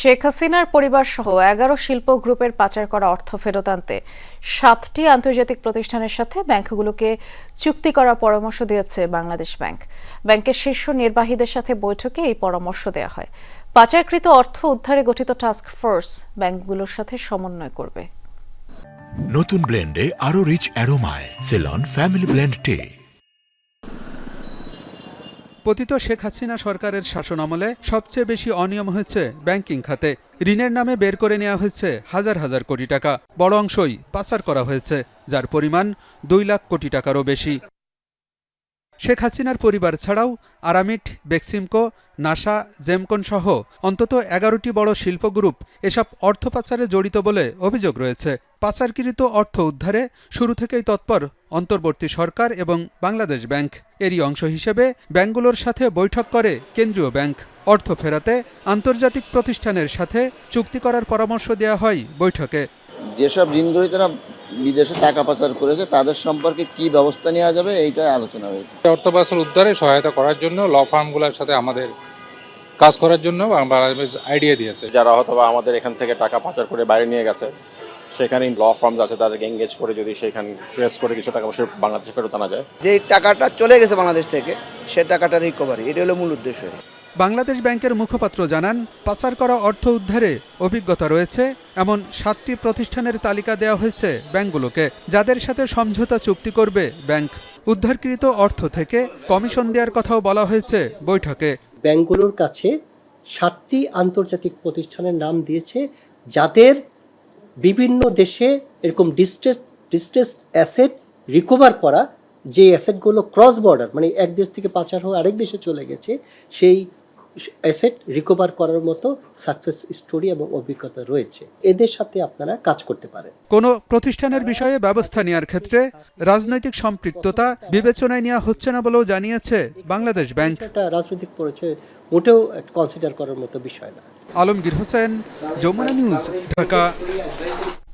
শেখ হাসিনার পরিবার সহ এগারো শিল্প গ্রুপের পাচার করা অর্থ ফেরত আনতে সাতটি আন্তর্জাতিক প্রতিষ্ঠানের সাথে ব্যাংকগুলোকে চুক্তি করার পরামর্শ দিয়েছে বাংলাদেশ ব্যাংক। ব্যাংকের শীর্ষ নির্বাহীদের সাথে বৈঠকে এই পরামর্শ দেওয়া হয়। পাচারকৃত অর্থ উদ্ধারে গঠিত টাস্ক ফোর্স ব্যাংকগুলোর সাথে সমন্বয় করবে। নতুন ব্লেন্ডে আরও রিচ অ্যারোমায়, সেলন, ফ্যামিলি ব্লেন্ড টে। পতিত শেখ হাসিনা সরকারের শাসনামলে সবচেয়ে বেশি অনিয়ম হয়েছে ব্যাংকিং খাতে। ঋণের নামে বের করে নেওয়া হয়েছে হাজার হাজার কোটি টাকা। বড় অংশই পাচার করা হয়েছে, যার পরিমাণ দুই লাখ কোটি টাকারও বেশি। শেখ হাসিনার পরিবার ছাড়াও আরামিট, বেক্সিমকো, নাসা, জেমকন সহ অন্তত এগারোটি বড় শিল্প গ্রুপ এসব অর্থ পাচারে জড়িত বলে অভিযোগ রয়েছে। পাচারকৃত অর্থ উদ্ধারে শুরু থেকেই তৎপর অন্তর্বর্তী সরকার এবং বাংলাদেশ ব্যাংক। এরই অংশ হিসেবে ব্যাংকগুলোর সাথে বৈঠক করে কেন্দ্রীয় ব্যাংক। অর্থ ফেরাতে আন্তর্জাতিক প্রতিষ্ঠানের সাথে চুক্তি করার পরামর্শ দেওয়া হয় বৈঠকে। যেসব ঋণ গ্রহীতারা বিদেশে টাকা পাচার করেছে তাদের সম্পর্কে কি ব্যবস্থা নেওয়া যাবে এইটাই আলোচনা হয়েছে। অর্থ পাচার উদ্ধারে সহায়তা করার জন্য ল ফার্মগুলোর সাথে আমাদের কাজ করার জন্য বাংলাদেশ আইডিয়া দিয়েছে। যারা হয়তোবা আমাদের এখান থেকে টাকা পাচার করে বাইরে নিয়ে গেছে সেখানে ল ফার্ম আছে তাদেরকে এঙ্গেজ করে যদি সেখানে প্রেস করে কিছু টাকা পয়সা বাংলাদেশে ফেরত আনা যায়। যে টাকাটা চলে গেছে বাংলাদেশ থেকে সে টাকাটা রিকভারি এটা হলো মূল উদ্দেশ্য। বাংলাদেশ ব্যাংকের মুখপাত্র জানান পাচার করা অর্থ উদ্ধারে অভিজ্ঞতা রয়েছে এমন সাতটি প্রতিষ্ঠানের তালিকা দেওয়া হয়েছে ব্যাংকগুলোকে যাদের সাথে সমঝোতা চুক্তি করবে ব্যাংক। উদ্ধারকৃত অর্থ থেকে কমিশন দেওয়ার কথাও বলা হয়েছে বৈঠকে। ব্যাংকগুলোর কাছে সাতটি আন্তর্জাতিক প্রতিষ্ঠানের নাম দিয়েছে যাদের বিভিন্ন দেশে এরকম ডিস্ট্রেস ডিস্ট্রেস অ্যাসেট রিকভার করা, যে অ্যাসেটগুলো ক্রস বর্ডার মানে এক দেশ থেকে পাচার হয়ে আরেক দেশে চলে গেছে, সেই অ্যাসেট রিকভার করার মতো সাকসেস স্টোরি এবং অভিজ্ঞতা রয়েছে। এদের সাথে আপনারা কাজ করতে পারেন। কোনো প্রতিষ্ঠানের বিষয়ে ব্যবস্থা নেওয়ার ক্ষেত্রে রাজনৈতিক সম্পৃক্ততা বিবেচনায় নেওয়া হচ্ছে না বলেও জানিয়েছে বাংলাদেশ ব্যাংক। রাজনৈতিক পরিচয় মোটেও কনসিডার করার মতো বিষয় না। আলমগীর হোসেন যমুনা নিউজ ঢাকা।